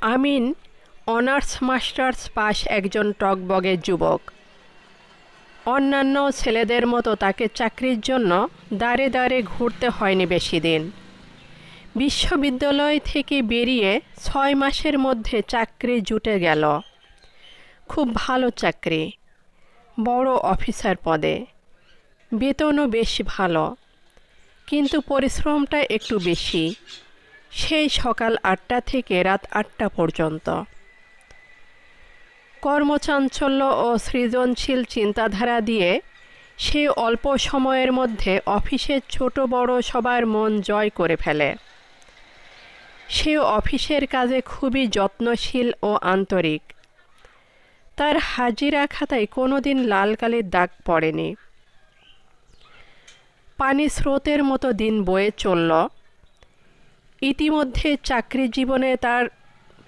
আমিন, honours masters pass একজন টকবগে যুবক। অন্যান্য ছেলেদের মতো তাকে চাকরির জন্য দাঁড়ে দাঁড়ে ঘুরতে হয়নি বেশি দিন। বিশ্ববিদ্যালয় থেকে বেরিয়ে ছয় মাসের মধ্যে চাকরি জুটে গেল। খুব ভালো চাকরি, বড় অফিসার পদে। বেতনও বেশ ভালো, কিন্তু পরিশ্রমটা একটু বেশি। সেই সকাল আটটা থেকে রাত আটটা পর্যন্ত। কর্মচাঞ্চল্য ও সৃজনশীল চিন্তাধারা দিয়ে সে অল্প সময়ের মধ্যে অফিসের ছোট বড় সবার মন জয় করে ফেলে। সে অফিসের কাজে খুবই যত্নশীল ও আন্তরিক। তার হাজিরা খাতায় কোনোদিন লাল কালির দাগ পড়েনি। পানি স্রোতের মতো দিন বয়ে চলল। ইতিমধ্যে চাকরি জীবনে তার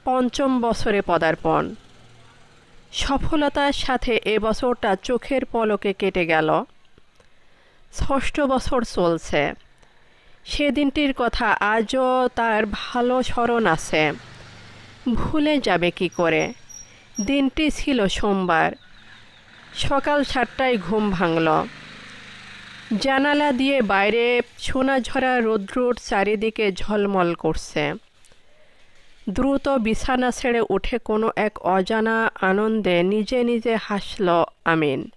পঞ্চম বছরে পদার্পণ। সফলতার সাথে এ বছরটা চোখের পলকে কেটে গেল। ষষ্ঠ বছর চলছে। সে দিনটির কথা আজও তার ভালো স্মরণ আছে। ভুলে যাবে কি করে? দিনটি ছিল সোমবার। সকাল সাতটায় ঘুম ভাঙল। জানালা দিয়ে বাইরে সোনাঝরা রৌদ্রুর চারিদিকে ঝলমল করছে। দ্রুত বিছানা ছেড়ে উঠে কোনো এক অজানা আনন্দে নিজে নিজে হাসল আমিন।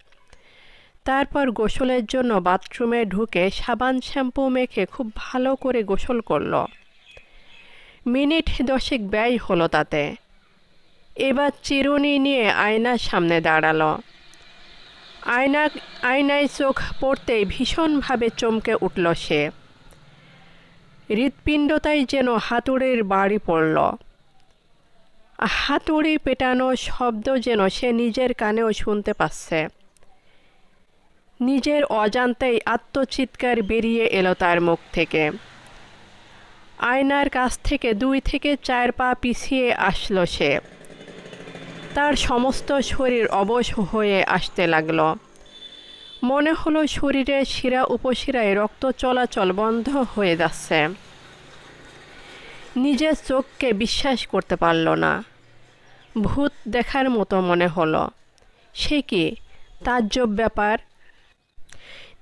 তারপর গোসলের জন্য বাথরুমে ঢুকে সাবান শ্যাম্পু মেখে খুব ভালো করে গোসল করল। মিনিট দশেক ব্যয় হলো তাতে। এবার চিরুনি নিয়ে আয়নার সামনে দাঁড়াল। আয়না, আয়নায় চোখ পড়তেই ভীষণভাবে চমকে উঠল সে। হৃৎপিণ্ডতাই যেন হাতুড়ির বাড়ি পড়ল। হাতুড়ি পেটানো শব্দ যেন সে নিজের কানেও শুনতে পাচ্ছে। নিজের অজান্তেই আত্মচিৎকার বেরিয়ে এলো তার মুখ থেকে। আয়নার কাছ থেকে দুই থেকে চার পা পিছিয়ে আসলো সে। তার সমস্ত শরীর অবশ হয়ে আসতে লাগল। মনে হলো শরীরের শিরা উপশিরায় রক্ত চলাচল বন্ধ হয়ে যাচ্ছে। নিজের চোখকে বিশ্বাস করতে পারল না। ভূত দেখার মতো মনে হলো। সে কি? তাজ্জব ব্যাপার।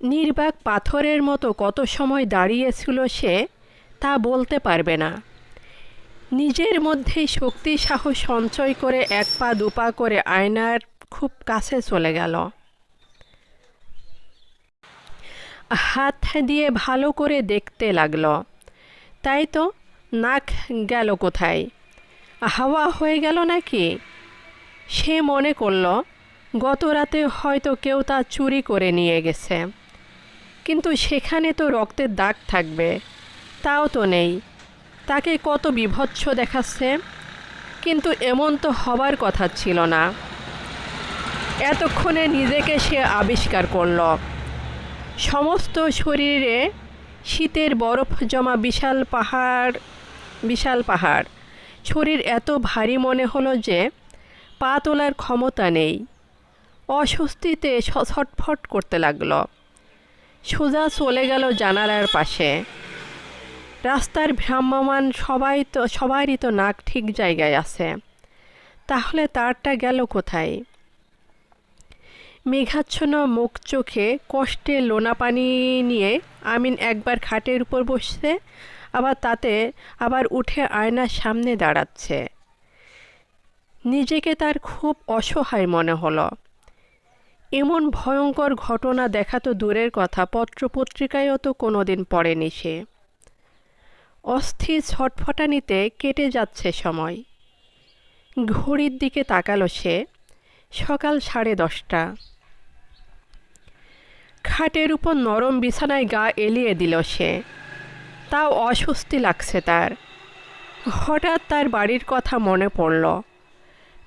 নির্বাক পাথরের মতো কত সময় দাঁড়িয়েছিল সে তা বলতে পারবে না। নিজের মধ্যেই শক্তি, সাহস, সঞ্চয় করে এক পা দুপা করে আয়নার খুব কাছে চলে গেল। হাত দিয়ে ভালো করে দেখতে লাগল। তাই তো নাক গেল কোথায়? হাওয়া হয়ে গেল নাকি? সে মনে করল, গত রাতে হয়তো কেউ তা চুরি করে নিয়ে গেছে। কিন্তু সেখানে তো রক্তের দাগ থাকবে, তাও তো নেই। তাকে কত বিভৎস দেখাচ্ছে, কিন্তু এমন তো হবার কথা ছিল না। এতক্ষণে নিজেকে সে আবিষ্কার করল। সমস্ত শরীরে শীতের বরফ জমা বিশাল পাহাড় বিশাল পাহাড়। শরীর এত ভারী মনে হলো যে পা তোলার ক্ষমতা নেই। অস্বস্তিতে ছটফট করতে লাগল। সোজা চলে গেল জানালার পাশে। রাস্তার ভ্রাম্যমান সবাই তো, সবারই তো নাক ঠিক জায়গায় আছে। তাহলে তারটা গেল কোথায়? মেঘাচ্ছন্ন মুখ চোখে কষ্টে লোনা পানি নিয়ে আমিন একবার খাটের উপর বসছে, আবার তাতে আবার উঠে আয়নার সামনে দাঁড়াচ্ছে। নিজেকে তার খুব অসহায় মনে হলো। এমন ভয়ঙ্কর ঘটনা দেখা তো দূরের কথা পত্রপত্রিকায়ও তো কোনো দিন পড়েনি সে। অস্থির ছটফটানিতে কেটে যাচ্ছে সময়। ঘড়ির দিকে তাকালো সে, সকাল সাড়ে দশটা। খাটের উপর নরম বিছানায় গা এলিয়ে দিল সে। তাও অস্বস্তি লাগছে তার। হঠাৎ তার বাড়ির কথা মনে পড়ল।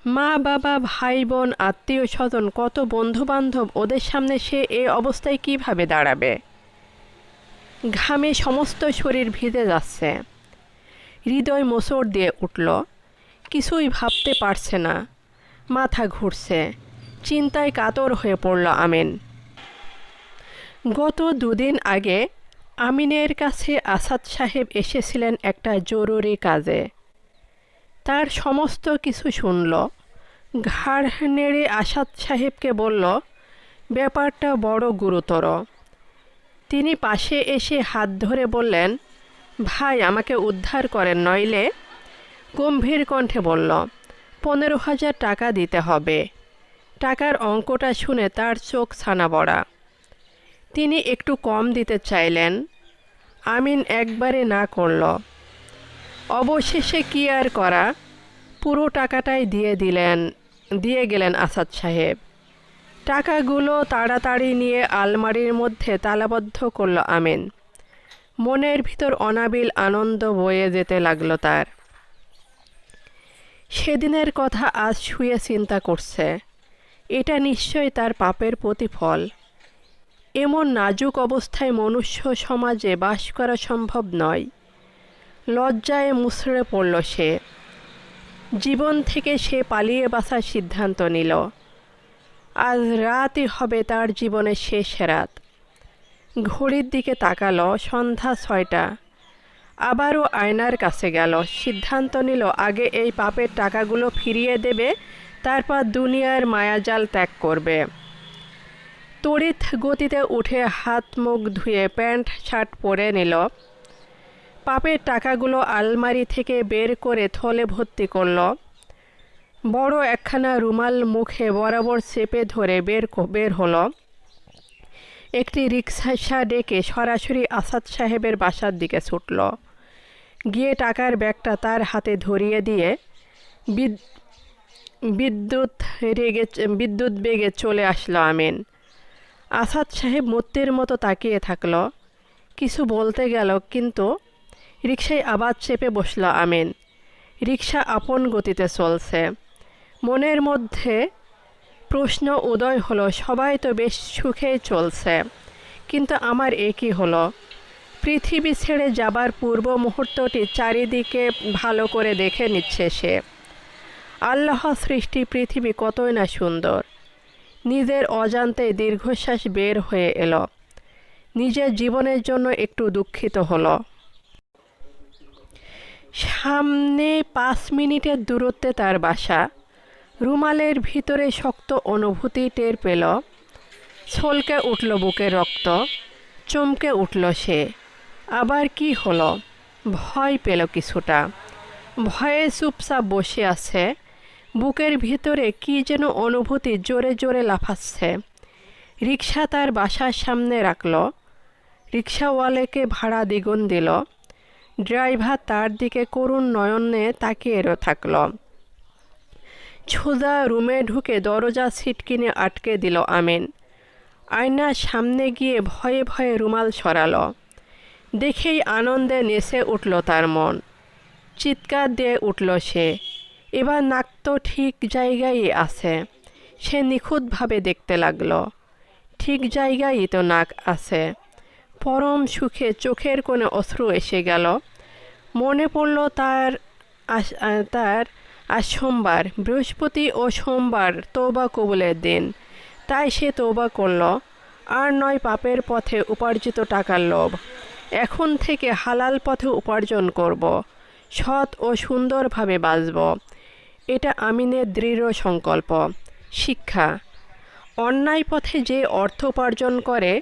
মা, বাবা, ভাই, বোন আত্মীয় স্বজন কত বন্ধুবান্ধব, ওদের সামনে সে এ অবস্থায় কীভাবে দাঁড়াবে? ঘামে সমস্ত শরীর ভিজে যাচ্ছে। হৃদয় মোচড় দিয়ে উঠল। কিছুই ভাবতে পারছে না। মাথা ঘুরছে। চিন্তায় কাতর হয়ে পড়ল আমিন। গত দুদিন আগে আমিনের কাছে আসাদ সাহেব এসেছিলেন একটা জরুরি কাজে। তার সমস্ত কিছু শুনল। ঘাড় নেড়ে আসাদ সাহেবকে বলল, ব্যাপারটা বড় গুরুতর। তিনি পাশে এসে হাত ধরে বললেন, ভাই, আমাকে উদ্ধার করেন, নইলে? গম্ভীর কণ্ঠে বলল, পনেরো হাজার টাকা দিতে হবে। টাকার অঙ্কটা শুনে তার চোখ ছানা বড়া তিনি একটু কম দিতে চাইলেন। আমিন একবারে না করল। অবশেষে কি আর করা? পুরো টাকাটাই দিয়ে দিলেন, দিয়ে গেলেন আসাদ সাহেব। টাকাগুলো তাড়াতাড়ি নিয়ে আলমারির মধ্যে তালাবদ্ধ করল আমিন। মনের ভিতর অনাবিল আনন্দ বয়ে যেতে লাগল তার। সেদিনের কথা আজ শুয়ে চিন্তা করছে। এটা নিশ্চয় তার পাপের প্রতিফল। এমন নাজুক অবস্থায় মনুষ্য সমাজে বাস করা সম্ভব নয়। লজ্জায় মুসড়ে পড়ল সে। জীবন থেকে সে পালিয়ে বাঁচার সিদ্ধান্ত নিল। আজ রাতই হবে তার জীবনের শেষ রাত। ঘড়ির দিকে তাকালো, সন্ধ্যা ছয়টা। আবারও আয়নার কাছে গেল, সিদ্ধান্ত নিল আগে এই পাপের টাকাগুলো ফিরিয়ে দেবে, তারপর দুনিয়ার মায়াজাল ত্যাগ করবে। তড়িৎ গতিতে উঠে হাত মুখ ধুয়ে প্যান্ট, শার্ট পরে নিল। পাপের টাকাগুলো আলমারি থেকে বের করে থলে ভর্তি করল। বড় একখানা রুমাল মুখে বরাবর চেপে ধরে বের বের হলো। একটি রিক্সা ডেকে সরাসরি আসাদ সাহেবের বাসার দিকে ছুটল। গিয়ে টাকার ব্যাগটা তার হাতে ধরিয়ে দিয়ে বিদ- বিদ্যুৎ রেগে, বিদ্যুৎ বেগে চলে আসলো আমিন। আসাদ সাহেব মূর্তির মতো তাকিয়ে থাকল। কিছু বলতে গেল, কিন্তু রিক্সায় আবার চেপে বসল আমিন। রিক্সা আপন গতিতে চলছে। মনের মধ্যে প্রশ্ন উদয় হলো, সবাই তো বেশ সুখেই চলছে, কিন্তু আমার একই হলো? পৃথিবী ছেড়ে যাবার পূর্ব মুহূর্তটি চারিদিকে ভালো করে দেখে নিচ্ছে সে। আল্লাহ সৃষ্টি পৃথিবী কতই না সুন্দর। নিজের অজান্তে দীর্ঘশ্বাস বের হয়ে এলো। নিজের জীবনের জন্য একটু দুঃখিত হলো। সামনে পাঁচ মিনিটের দূরত্বে তার বাসা। রুমালের ভিতরে শক্ত অনুভূতি টের পেল। ছলকে উঠল বুকের রক্ত, চমকে উঠল সে। আবার কি হলো? ভয় পেল কিছুটা। ভয়ে চুপচাপ বসে আছে। বুকের ভিতরে কি যেন অনুভূতি জোরে জোরে লাফাচ্ছে। রিক্সা তার বাসার সামনে রাখল। রিক্সাওয়ালেকে ভাড়া দ্বিগুণ দিল। ড্রাইভার তার দিকে করুণ নয়নে তাকিয়ে থাকল। ছোজা রুমে ঢুকে দরজা ছিটকিনে আটকে দিল আমিন। আয়নার সামনে গিয়ে ভয়ে ভয়ে রুমাল সরাল। দেখেই আনন্দে নেচে উঠল তার মন। চিৎকার দিয়ে উঠল সে। এবার নাক তো ঠিক জায়গায় আছে। সে নিখুঁতভাবে দেখতে লাগল। ঠিক জায়গায় তো নাক আছে। পরম সুখে চোখের কোণে অশ্রু এসে গেল। মনে পড়ল তার তার আজ সোমবার, বৃহস্পতি ও সোমবার তৌবা কবুলের দিন। তাই সে তৌবা করল, আর নয় পাপের পথে উপার্জিত টাকার লোভ। এখন থেকে হালাল পথে উপার্জন করব, সৎ ও সুন্দরভাবে বাঁচব। এটা আমিনের দৃঢ় সংকল্প। শিক্ষা। অন্যায় পথে যে অর্থ উপার্জন করে,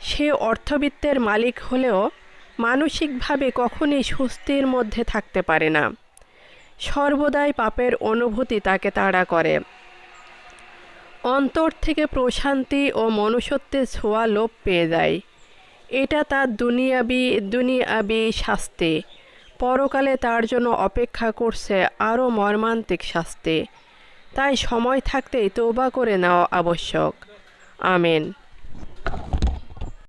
সে অর্থবিত্তের মালিক হলেও মানসিকভাবে কখনই স্বস্তির মধ্যে থাকতে পারে না। সর্বদাই পাপের অনুভূতি তাকে তাড়া করে। অন্তর থেকে প্রশান্তি ও মনুষ্যত্বের ছোঁয়া লোপ পেয়ে যায়। এটা তার দুনিয়াবি দুনিয়াবি শাস্তি। পরকালে তার জন্য অপেক্ষা করছে আরও মর্মান্তিক শাস্তি। তাই সময় থাকতেই তৌবা করে নেওয়া আবশ্যক। আমেন।